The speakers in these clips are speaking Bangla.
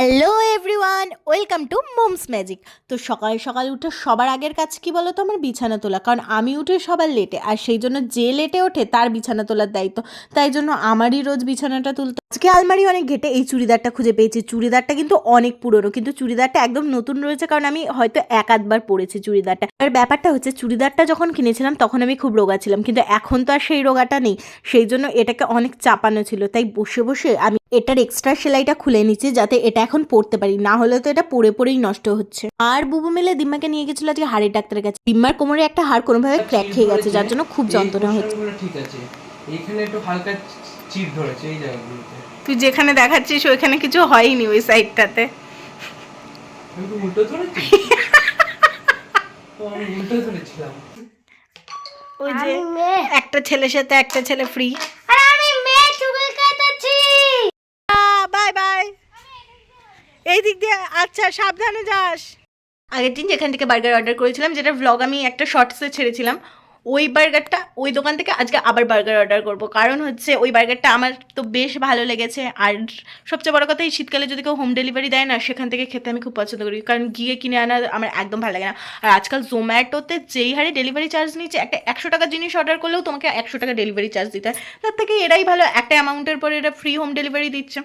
Aló everyone welcome to Mom's magic তো সকাল সকাল উঠে সবার আগের কাজ কি বলো তো? আমার বিছানা তোলা। কারণ আমি উঠে সবার লেটে আর সেই জন্য যে লেটে ওঠে তার বিছানা তোলার দায়িত্ব। তাই জন্য আমারই রোজ বিছানাটা তুলতে আজকে আলমারি অনেক ঘেটে এই চুড়িদারটা খুঁজে পেয়েছি। চুড়িদারটা কিন্তু অনেক পুরনো, কিন্তু চুড়িদারটা একদম নতুন রয়েছে কারণ আমি হয়তো এক আধবার পরেছি চুড়িদারটা। আর ব্যাপারটা হচ্ছে চুড়িদারটা যখন কিনেছিলাম তখন আমি খুব রোগা ছিলাম, কিন্তু এখন তো আর সেই রোগাটা নেই। সেই জন্য এটাকে অনেক চাপানো ছিল, তাই বসে বসে আমি এটার এক্সট্রা সেলাইটা খুলে নিচ্ছি যাতে এটা এখন পরতে পারি। না হলে তো এটা পরে পরেই নষ্ট হচ্ছে। আর বুবু মিলে দিম্মাকে নিয়ে গেছিল আজকে হাড়ের ডাক্তারের কাছে। দিম্মার কোমরে একটা হাড় কোনোভাবে ক্র্যাক খেয়ে গেছে যার জন্য খুব যন্ত্রণা হচ্ছে। ঠিক আছে। এইখানে একটু হালকা চিট ধরেছে এই জায়গাগুলোতে। তুই যেখানে দেখাচ্ছিস ওইখানে কিছু হয়নি ওই সাইডটাতে উল্টো ধরেছি? আমি উল্টো ধরেছিলাম। ওই যে একটা ছেলের সাথে একটা ছেলে ফ্রি এই দিক দিয়ে আচ্ছা সাবধানে যাস। আগের দিন যেখান থেকে বার্গার অর্ডার করেছিলাম যেটা ভ্লগ আমি একটা শর্টসে ছেড়েছিলাম, ওই বার্গারটা ওই দোকান থেকে আজকে আবার বার্গার অর্ডার করব। কারণ হচ্ছে, ওই বার্গারটা আমার তো বেশ ভালো লেগেছে। আর সবচেয়ে বড় কথা, এই শীতকালে যদি কেউ হোম ডেলিভারি দেয় না, সেখান থেকে খেতে আমি খুব পছন্দ করি। কারণ গিয়ে কিনে আনা আমার একদম ভালো লাগে না। আর আজকাল জোম্যাটোতে যেই হারে ডেলিভারি চার্জ নিচ্ছে, একটা একশো টাকা জিনিস অর্ডার করলেও তোমাকে একশো টাকা ডেলিভারি চার্জ দিতে হয়। তার থেকে এরাই ভালো, একটা অ্যামাউন্টের পরে এরা ফ্রি হোম ডেলিভারি দিচ্ছে।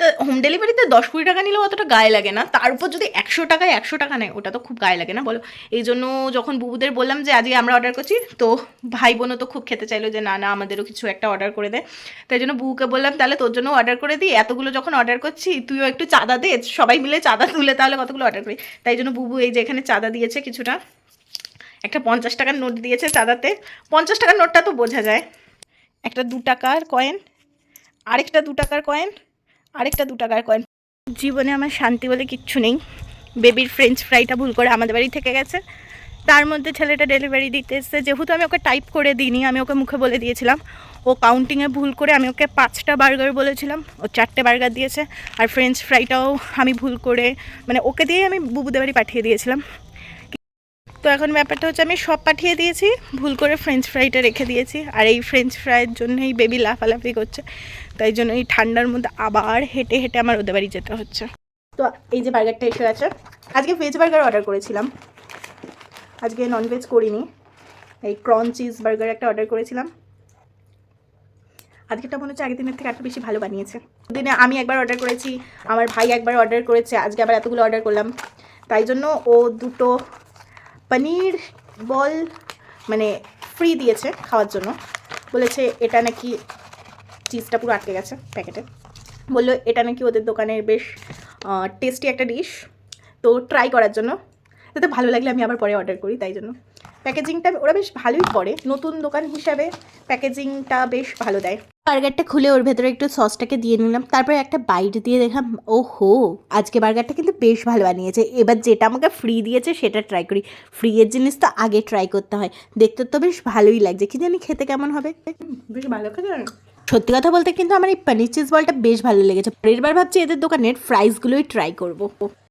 তো হোম ডেলিভারিতে দশ কুড়ি টাকা নিলেও অতটা গায়ে লাগে না। তার উপর যদি একশো টাকায় একশো টাকা নেয়, ওটা তো খুব গায়ে লাগে না, বলো। এই জন্য যখন বুবুদের বললাম যে আজকে আমরা অর্ডার করছি, তো ভাই বোনও তো খুব খেতে চাইলো যে না না, আমাদেরও কিছু একটা অর্ডার করে দে। তাই জন্য বুবুকে বললাম, তাহলে তোর জন্য অর্ডার করে দিই, এতগুলো যখন অর্ডার করছি, তুইও একটু চাঁদা দে, সবাই মিলে চাঁদা তুলে তাহলে কতগুলো অর্ডার করি তাই জন্য বুবু এই যে এখানে চাঁদা দিয়েছে কিছুটা, একটা পঞ্চাশ টাকার নোট দিয়েছে চাঁদাতে। পঞ্চাশ টাকার নোটটা তো বোঝা যায়। একটা দু টাকার কয়েন আরেকটা দু টাকার কয়েন আরেকটা দু টাকার কয়েন জীবনে আমার শান্তি বলে কিচ্ছু নেই। বেবির ফ্রেঞ্চ ফ্রাইটা ভুল করে আমাদের বাড়ি থেকে গেছে। তার মধ্যে ছেলেটা ডেলিভারি দিতে এসছে। যেহেতু আমি ওকে টাইপ করে দিইনি, আমি ওকে মুখে বলে দিয়েছিলাম। ও কাউন্টিংয়ে ভুল করে আমি ওকে পাঁচটা বার্গার বলেছিলাম। ও চারটে বার্গার দিয়েছে। আর ফ্রেঞ্চ ফ্রাইটাও আমি ভুল করে মানে ওকে দিয়ে আমি বুবুদের বাড়ি পাঠিয়ে দিয়েছিলাম। তো এখন ব্যাপারটা হচ্ছে আমি সব পাঠিয়ে দিয়েছি, ভুল করে ফ্রেঞ্চ ফ্রাইটা রেখে দিয়েছি। আর এই ফ্রেঞ্চ ফ্রাইয়ের জন্যই বেবি লাফালাফি করছে। তাই জন্য এই ঠান্ডার মধ্যে আবার হেঁটে হেঁটে আমার ওদের বাড়ি যেতে হচ্ছে। তো এই যে বার্গারটা এসে গেছে। আজকে ভেজ বার্গার অর্ডার করেছিলাম। আজকে ননভেজ করিনি। এই ক্রন চিজ বার্গার একটা অর্ডার করেছিলাম। আজকেটা মনে হচ্ছে আগের দিনের থেকে একটু বেশি ভালো বানিয়েছে। দিনে আমি একবার অর্ডার করেছি, আমার ভাই একবার অর্ডার করেছে, আজকে আবার এতগুলো অর্ডার করলাম। তাই জন্য ও দুটো পনির বল মানে ফ্রি দিয়েছে খাওয়ার জন্য। বলেছে, এটা নাকি চিজটা পুরো আটকে গেছে প্যাকেটে। বলল, এটা নাকি ওদের দোকানের বেশ টেস্টি একটা ডিশ তো ট্রাই করার জন্য। যাতে ভালো লাগলে আমি আবার পরে অর্ডার করি, তাই জন্য। প্যাকেজিংটা ওরা বেশ ভালোই করে। নতুন দোকান হিসাবে প্যাকেজিংটা বেশ ভালো দেয়। বার্গারটা খুলে ওর ভেতরে একটু সসটাকে দিয়ে নিলাম। তারপরে একটা বাইট দিয়ে দেখলাম ও হো আজকে বার্গারটা কিন্তু বেশ ভালো বানিয়েছে। এবার যেটা আমাকে ফ্রি দিয়েছে সেটা ট্রাই করি। ফ্রি এর জিনিস তো আগে ট্রাই করতে হয়। দেখতে তো বেশ ভালোই লাগছে। কি জানি খেতে কেমন হবে? বেশ ভালো খেতে সত্যি কথা বলতে কিন্তু আমার এই পনির চিজ বলটা বেশ ভালো লেগেছে। পরের বার ভাবছি এদের দোকানের ফ্রাইসগুলোই ট্রাই করব।